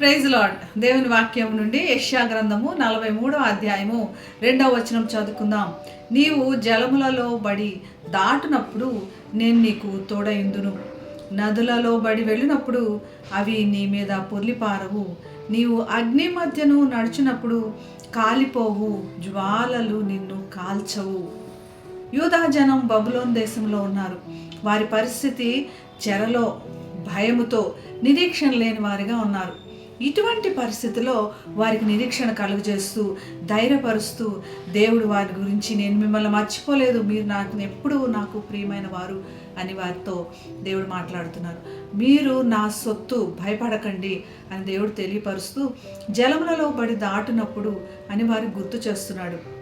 Praise lord దేవుని వాక్యం నుండి యష్యా గ్రంథము నలభై మూడవ అధ్యాయము రెండవ వచనం చదువుకుందాం. నీవు జలములలో బడి దాటునప్పుడు నేను నీకు తోడయిందును నదులలో బడి వెళ్ళినప్పుడు అవి నీ మీద పొర్లిపారవు. నీవు అగ్ని మధ్యను నడిచినప్పుడు కాలిపోవు జ్వాలలు నిన్ను కాల్చవు. యూదా జనం బబులోన్ దేశంలో ఉన్నారు. వారి పరిస్థితి చెరలో భయముతో నిరీక్షణ లేని వారిగా ఉన్నారు. ఇటువంటి పరిస్థితిలో వారికి నిరీక్షణ కలుగజేస్తూ ధైర్యపరుస్తూ దేవుడు వారి గురించి నేను మిమ్మల్ని మర్చిపోలేదు మీరు నాకు ఎప్పుడూ నాకు ప్రియమైన వారు అని వారితో దేవుడు మాట్లాడుతున్నారు. మీరు నా సొత్తు భయపడకండి అని దేవుడు తెలియపరుస్తూ జలములలో బడి దాటినప్పుడు అని వారికి గుర్తు చేస్తున్నాడు.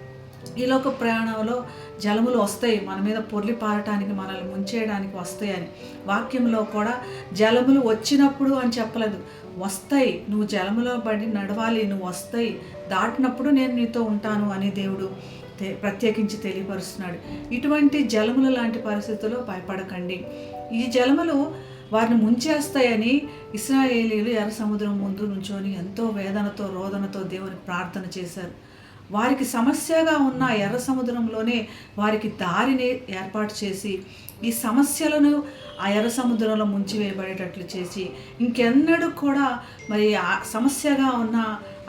ఈ లోక ప్రయాణంలో జలములు వస్తాయి. మన మీద పొర్లి పారటానికి మనల్ని ముంచేయడానికి వస్తాయని. వాక్యంలో కూడా జలములు వచ్చినప్పుడు అని చెప్పలేదు. వస్తాయి. నువ్వు జలములో పడి నడవాలి. నువ్వు వస్తాయి. దాటినప్పుడు నేను నీతో ఉంటాను అని దేవుడు ప్రత్యేకించి తెలియపరుస్తున్నాడు. ఇటువంటి జలములు లాంటి పరిస్థితుల్లో భయపడకండి. ఈ జలములు వారిని ముంచేస్తాయని ఇస్రాయేలీలు ఎర్ర సముద్రం ముందు నుంచొని ఎంతో వేదనతో రోదనతో దేవుని ప్రార్థన చేశారు. వారికి సమస్యగా ఉన్న ఎర్ర సముద్రంలోనే వారికి దారిని ఏర్పాటు చేసి ఈ సమస్యలను ఆ ఎర్ర సముద్రంలో ముంచివేయబడేటట్లు చేసి ఇంకెన్నడూ కూడా మరి ఆ సమస్యగా ఉన్న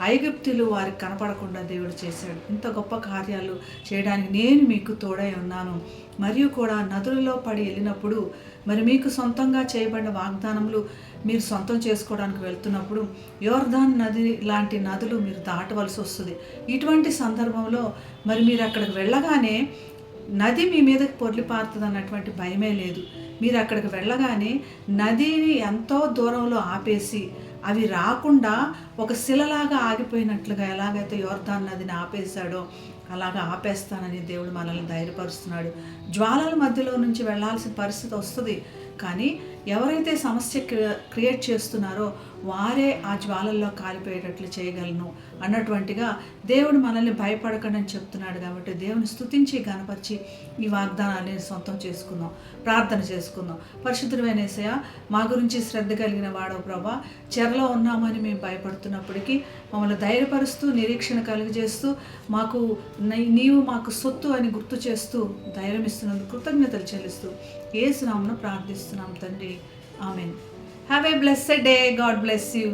ఐగుప్తులు వారికి కనపడకుండా దేవుడు చేశాడు. ఇంత గొప్ప కార్యాలు చేయడానికి నేను మీకు తోడై ఉన్నాను. మరియు కూడా నదులలో పడి వెళ్ళినప్పుడు మరి మీకు సొంతంగా చేయబడిన వాగ్దానములు మీరు సొంతం చేసుకోవడానికి వెళ్తున్నప్పుడు యోర్ధాన్ నది లాంటి నదులు మీరు దాటవలసి వస్తుంది. ఇటువంటి సందర్భంలో మరి మీరు అక్కడికి వెళ్ళగానే నది మీ మీదకి పొర్లిపారుతుంది అన్నటువంటి భయమే లేదు. మీరు అక్కడికి వెళ్ళగానే నదిని ఎంతో దూరంలో ఆపేసి అవి రాకుండా ఒక శిలలాగా ఆగిపోయినట్లుగా ఎలాగైతే యోర్ధాన్ నదిని ఆపేశాడో అలాగా ఆపేస్తానని దేవుడు మనల్ని ధైర్యపరుస్తున్నాడు. జ్వాలల మధ్యలో నుంచి వెళ్ళాల్సిన పరిస్థితి వస్తుంది. కానీ ఎవరైతే సమస్య క్రియేట్ చేస్తున్నారో వారే ఆ జ్వాలల్లో కాలిపోయేటట్లు చేయగలను అన్నటువంటిగా దేవుడు మనల్ని భయపడకండి అని చెప్తున్నాడు కాబట్టి దేవుని స్థుతించి గనపరిచి ఈ వాగ్దానాన్ని సొంతం చేసుకుందాం ప్రార్థన చేసుకుందాం. పరిశుద్ధమైన మా గురించి శ్రద్ధ కలిగిన వాడో ప్రభా. చెరలో ఉన్నామని మేము భయపడుతున్నప్పటికీ మమ్మల్ని ధైర్యపరుస్తూ నిరీక్షణ కలుగజేస్తూ మాకు నీ- నీవు మాకు సొత్తు అని గుర్తు చేస్తూ ధైర్యం ఇస్తున్నందుకు కృతజ్ఞతలు చెల్లిస్తూ ఏసునామను ప్రార్థిస్తున్నాం తండ్రి. Amen. Have a blessed day God bless you